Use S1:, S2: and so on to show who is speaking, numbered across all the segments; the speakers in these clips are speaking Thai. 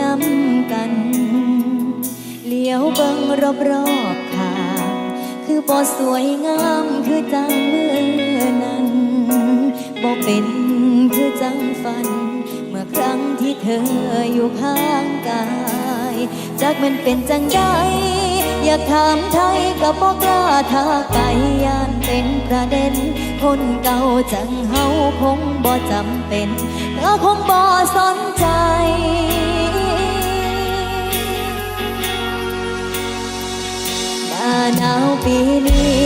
S1: นำกัน เลี้ยวเบิงรอบๆข้างคือบ่สวยงามคือจังเมื่อนั้นบ่เป็นคือจังฝัน เมื่อครั้งที่เธออยู่ข้างกาย จากมันเป็นจังใดอยากถามไทยก็บอกกล้าทักไปย่านเป็นประเด็น คนเก่าจังเฮาคงบ่จำเป็นเธอคงบ่สนใจ หนาวปีนี้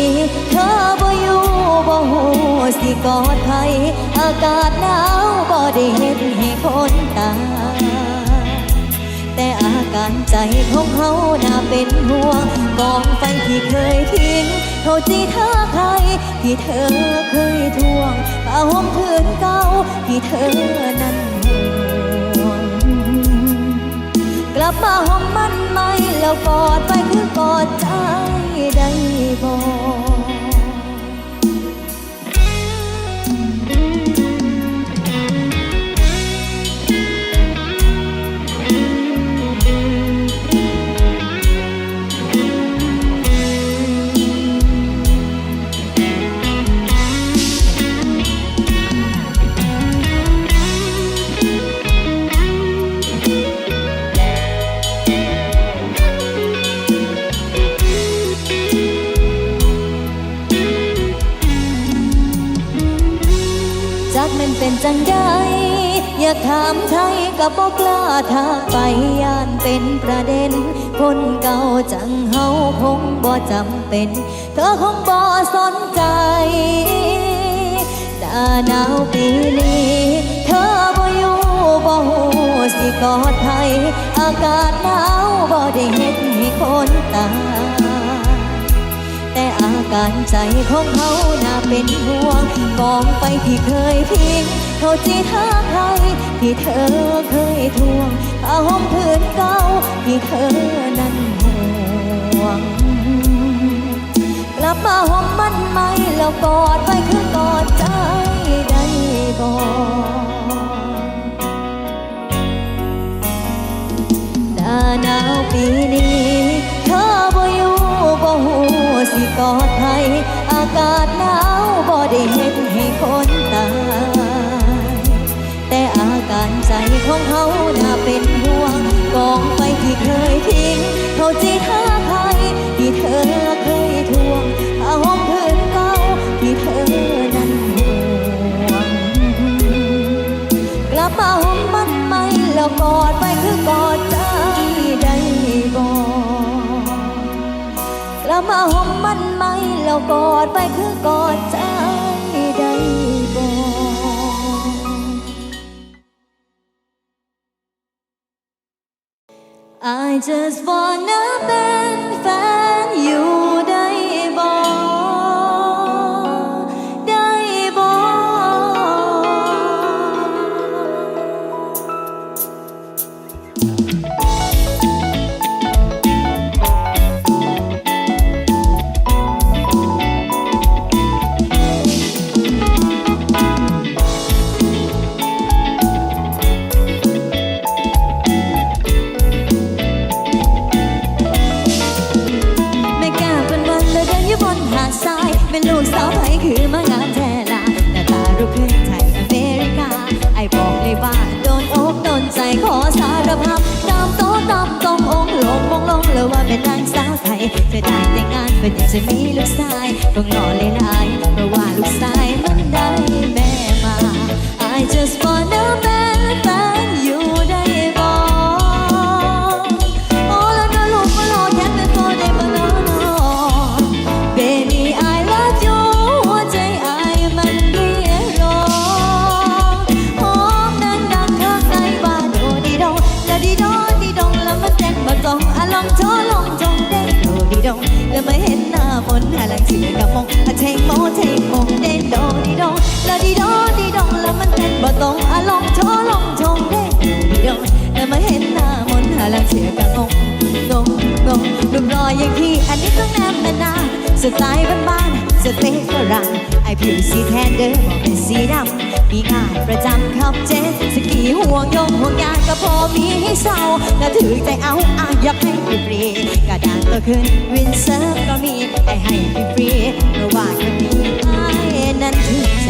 S1: เธอบ่อยู่บ่หูสิกอดไผอากาศหนาวบ่ได้เห็นให้คนตา แต่อาการใจของเฮาน่าเป็นห่วงกองไฟที่เคยทิ้งเขาจีท่าใครที่เธอเคยทวงผ้าห่มผืนเก่าที่เธอนั้นห่วงกลับมาห้องมันไหมแล้วกอดไปคือกอดใจ ได้บอกากถามไทยกับบอกล้าทักไปย่านเป็นประเด็น คนเก่าจังเฮาคงบ่จำเป็น เธอคงบ่สนใจหน้าหนาวปีนี้ เธอบ่อยู่บ่หูสิกอดไทย อากาศหนาวบ่ได้เห็นให้คนตาย แต่อาการใจของเขาน่าเป็นห่วงกองไปที่เคยทิ้งเขาจีท่าใครที่เธอเคยทวงผ้าห่มผืนเก่าที่เธอนั้นห่วง กลับมาห้องมันไหมแล้วกอดไปคือกอดใจได้บอกหน้าหนาวปีนี้ อบ่อยู่บ่หูสิกอดใครอากาศหนาวบ่ได้เห็นให้คนตาย ไหมแล้วกอดไปคือกอดใจได้บอ I just wanna bend ขอสารภาพตามโตะตามตรงองค์ลงมองลงเลยว่าเป็นนางสาวไทยจะได้แต่งงานเป็นอยากจะมีลูกชายต้องรอเลยนะ ลงอะลองโชลองชงเด้ยงแต่มาเห็นหน้ามนหาลังเสียกังงงงงงรูกรอยอย่างพี่อันนี้ต้องน้ำตานาสไตล์บ้านๆสเตกฝรั่งไอผิวสีแทนเดิมบอกเป็นสีดำมีงานประจำขับเจ็ตสกีห่วงยงห่วงยางก็พอมีให้เศร้าแต่ถือใจเอาอายากให้ฟรีกระดานก็ขึ้นวินเซอร์ฟก็มีไอให้ฟรีเพราะว่าก็มีไอ้นั่นคือ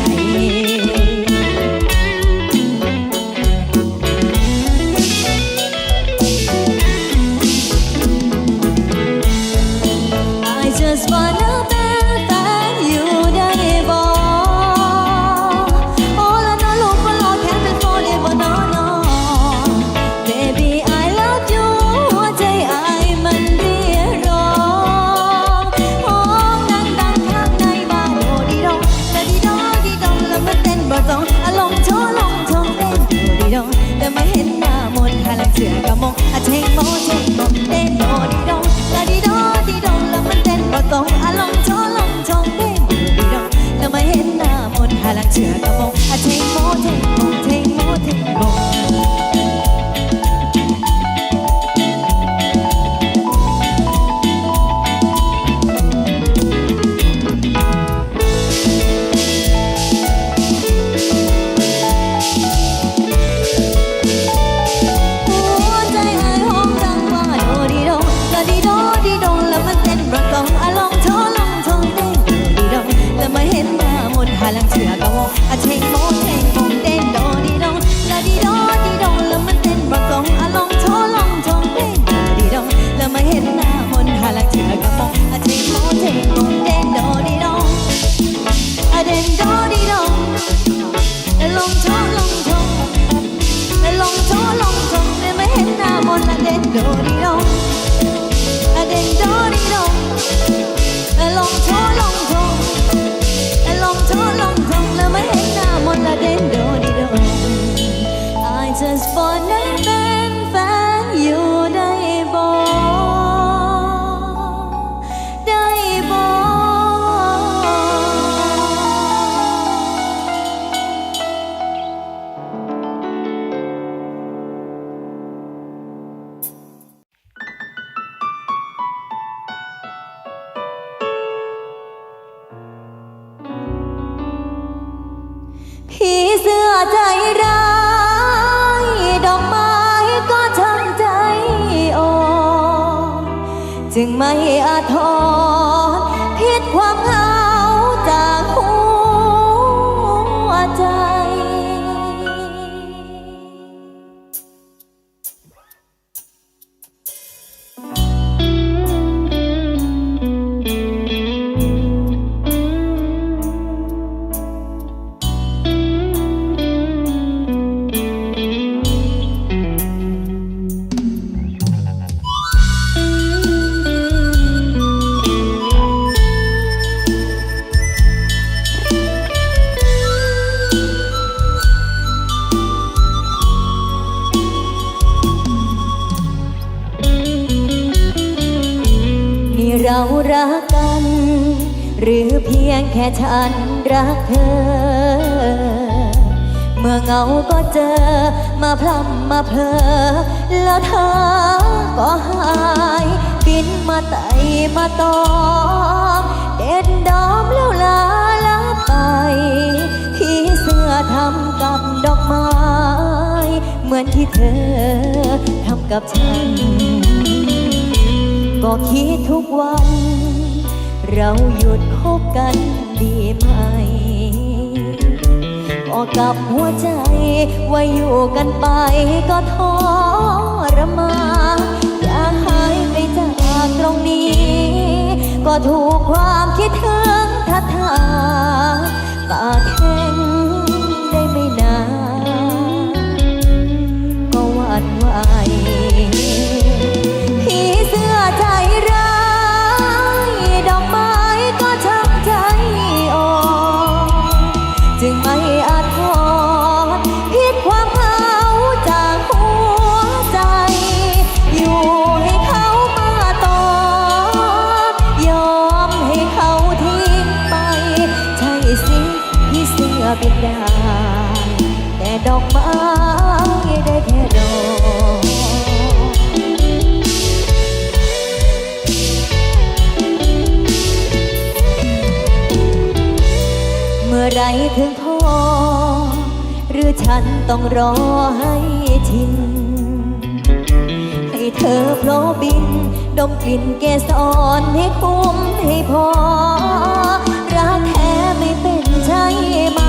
S1: หาลังเสือกะมงอะเทงโมเทงโมเทงโมเทงโม ไม่ ค่ฉันรักเธอ เมื่อเหงาก็เจอ มาพร่ำมาเพลอ แล้วเธอก็หายบินมาไตมาตอมเด็ดดอมแล้วลาลาไปที่เสื้อทำกับดอกไม้ เหมือนที่เธอทำกับฉัน ก็คิดทุกวันเราหยุดคบกัน ดีไหมบอกกับหัวใจ ว่าอยู่กันไปก็ทรมานอยากหายไปจากตรงนี้ ก็ถูกความคิดถึงทัดทาปากแค่ ถึงพอ หรือฉันต้องรอให้ชิน ให้เธอโผล่บิน ดมกลิ่นเกสรให้คุ้มให้พอ รักแท้ไม่เป็นใช่ไหม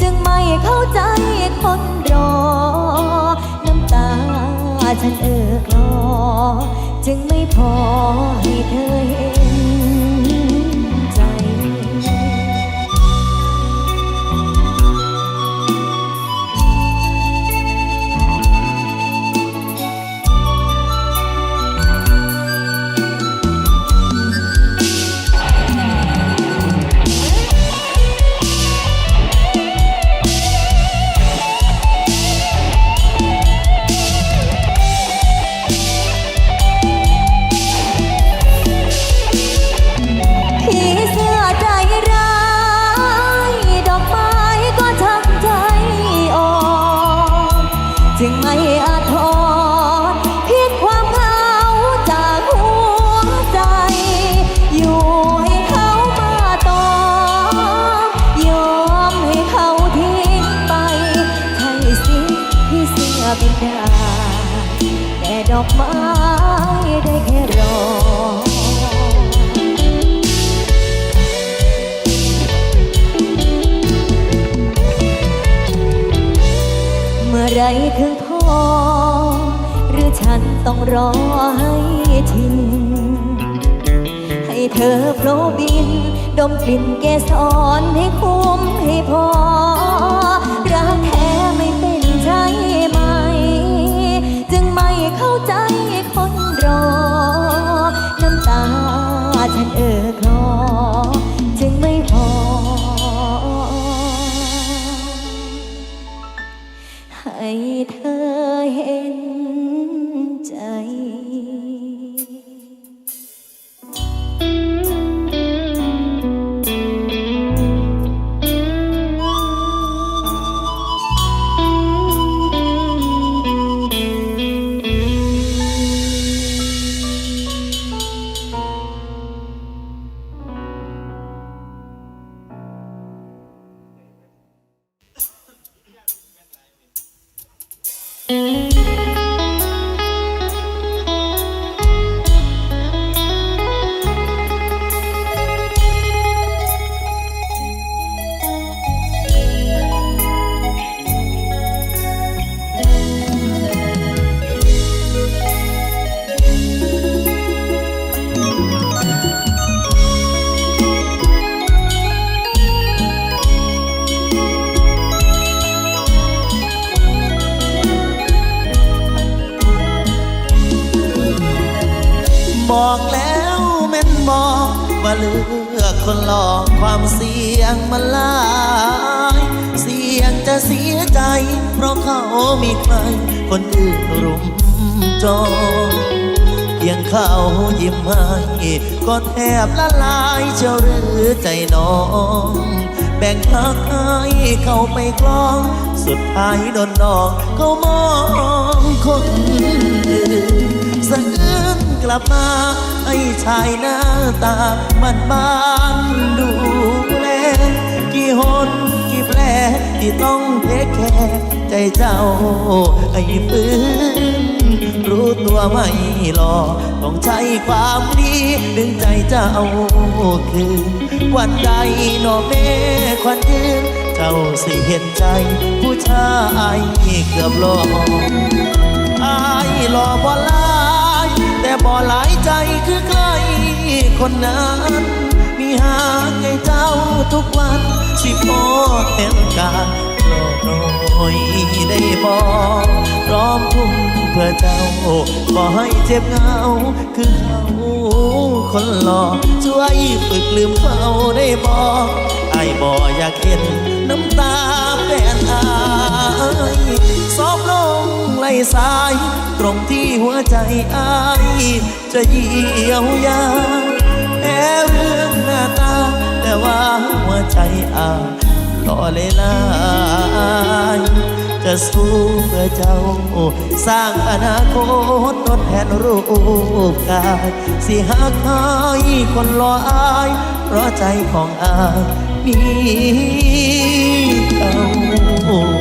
S1: จึงไม่เข้าใจคนรอ น้ำตาฉันเอ่อคลอ จึงไม่พอให้เธอเห็น ถึงพอ หรือฉันต้องรอให้ชิน ให้เธอโผล่บิน ดมกลิ่นเกสรให้คุ้มให้
S2: บอกแล้วแม่นบอกว่าเลือกคนหลอกความเสี่ยงมันลาย เสี่ยงจะเสียใจ เพราะเขามีใคร คนอื่นรุมจองเพียงเขายิ้มให้ก็แทบละลายเจ้าหรือใจน้องแบ่งทางให้เขาไปกลอง สุดท้ายโดนนองเขามองคนอื่น ลับมาให้ชายหน้าตามันบานดูแลกี่หนกี่แผลที่ต้องเทคแคร์ใจเจ้าไอ้ปืนรู้ตัวไม่หลอต้องใช้ความดีดึงใจเจ้าคืนวันใดหนอเมควันยืนเจ้าสิเห็นใจ ผู้ชายเกือบหลอกอายหล่อบ่หลา แต่บ่หลายใจคือใครคนนั้น มีหาใจเจ้าทุกวัน สิพอเห็นการรอหน่อยได้บอกพร้อมทุ่มเพื่อเจ้าบ่ให้เจ็บเหงา คือเขาคนหล่อช่วยฝึกลืมเขาได้บอกไอ้บ่อยากเห็นน้ำตาแฟนอายซอบโล ลสาย ตรงที่หัวใจอาย จะเยียวยาแพ้เรื่องหน้าตา แต่ว่าหัวใจอาหล่อเลยลายจะสู้เพื่อเจ้า สร้างอนาคตทดแทนรูปกาย สิหาใครคนรออาย เพราะใจของอายมีเขา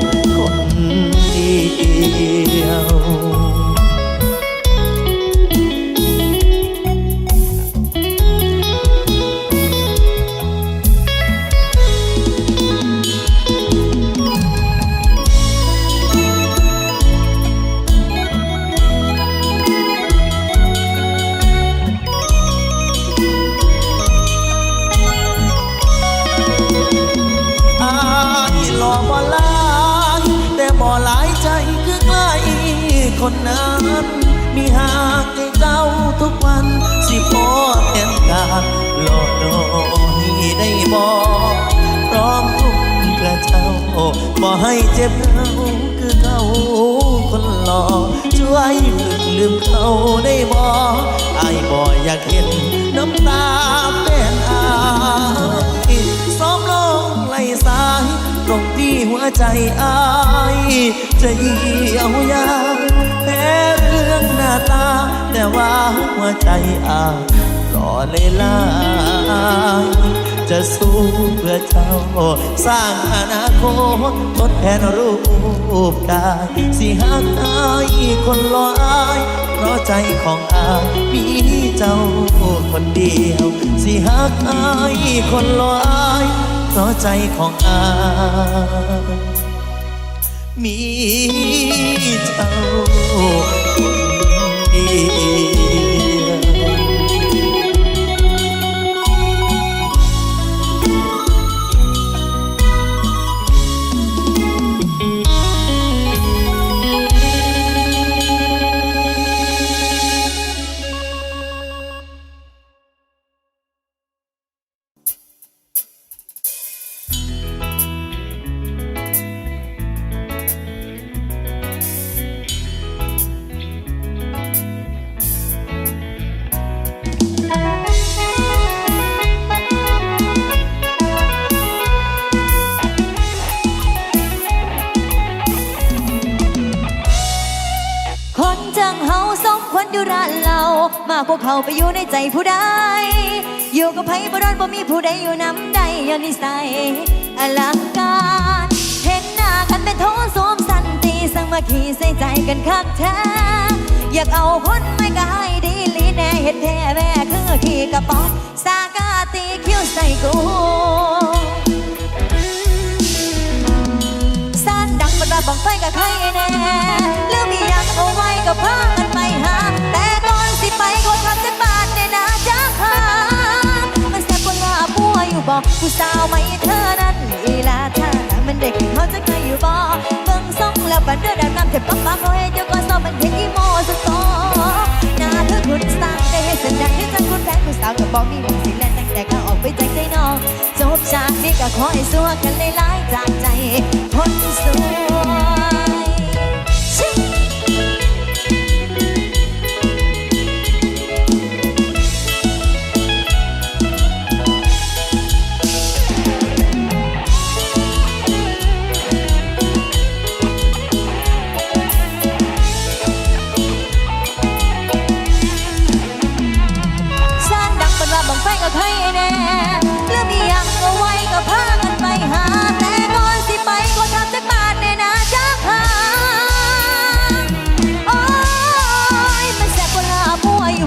S2: คนนั้นมีหากใจเจ้าทุกวัน สิพอแทนการหล่อน้อยได้บ่พร้อมทุ่มเพื่อเจ้าบ่ให้เจ็บเหงาคือเขาคนหล่อช่วยฝึกลืมเขาได้บ่อายบ่อยากเห็นน้ำตาแฟนอาซ้อมลงไหลสายตรงที่หัวใจอายจะเยียวยา เรื่องหน้าตา แต่ว่าหัวใจอายก็เลยลายจะสู้เพื่อเจ้า สร้างอนาคตทดแทนรูปกายสิหักอายคนรออายเพราะใจของอายมีเจ้าคนเดียว สิหักอายคนรออายเพราะใจของอาย มีเจ้าคนดี
S1: เขาไปอยู่ในใจผู้ใดอยู่กับไผบ่รอดบ่มีผู้ใดอยู่น้ำใดย้อนนิสัยอลังการเห็นหน้ากันเป็นโทสวมสันติสังมาขีใส่ใจกันคักแท้อยากเอาคนไม่ก็ให้ดีลีแน่เห็นแท้แม่คือขี่กระป๋องสากาตีคิ้วใส่กูสานดังบรรดาบังไฟกับใครแน่เรื่องมีอย่างเอาไว้ก็พากัน บอกผู้สาวไม่เธอนั้นลีลาท่ามันเด็กเขาจะเคยอยู่บ่เบิ่งส่งแล้วบันเดือดน้ำเจ็บปั๊บปั๊บเขาให้เจ้าก็สอบมันเห็นอีโมสุดโตหน้าเธอคุณสร้างได้ให้สัญญาณที่จะคุณแพ้ผู้สาวกับบอกมีหวังสิแลนตั้งแต่ก้าออกไปจากใจน้องจบฉากนี้ก็ขอให้สัวกันหลายๆจากใจ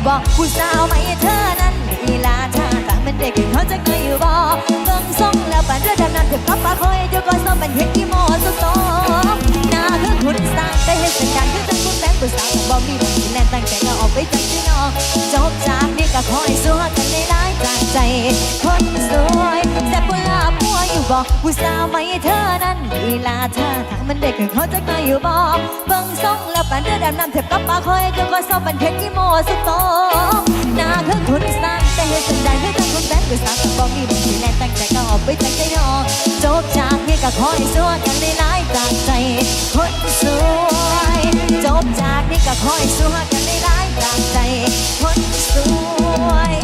S1: อยู่บอกผู้สาวไม่เธอนั้นลีลาท่าทางมันเด็กเขาจะเคยอยู่บอกเบิ่งทรงแล้วปันเรือดำน้ำถึงพับปาคอยเดี๋ยวก็ซ้อมมันเห็นกี่โมสุโตหน้าคือคุณสร้างแต่เห็นสัญญาณคือจังคุณแบงผู้สาวของบ่มีมันสิแลนตั้งแต่ก็ออกไปจากที่นอกจบจากนี้ก็ขอให้สัวกันหลายจากใจคนสวยแต่ปุลาปัว อยู่บอกผู้สาวไม่เธอนั้นลีลาท่าทางมันเด็กเขาจะเคยอยู่บอกเบิ่งทรงแล้วปันเรือดำน้ำเถบกับปาคอยเดี๋ยวก็ซ้อมมันเห็นกี่โมสุดโตหน้าคือคุณสร้างแต่เห็นสัญญาณคืองคุณแบงผู้สาวของบ่มีมันสิแลตั้งแต่ก็ออกไปจากที่นอจบจากนี้ก็ขอให้สัวกันหลายจากใจคนสวยจบจากนี้ก็ขอให้สัวกันหลายจากใจคนสวย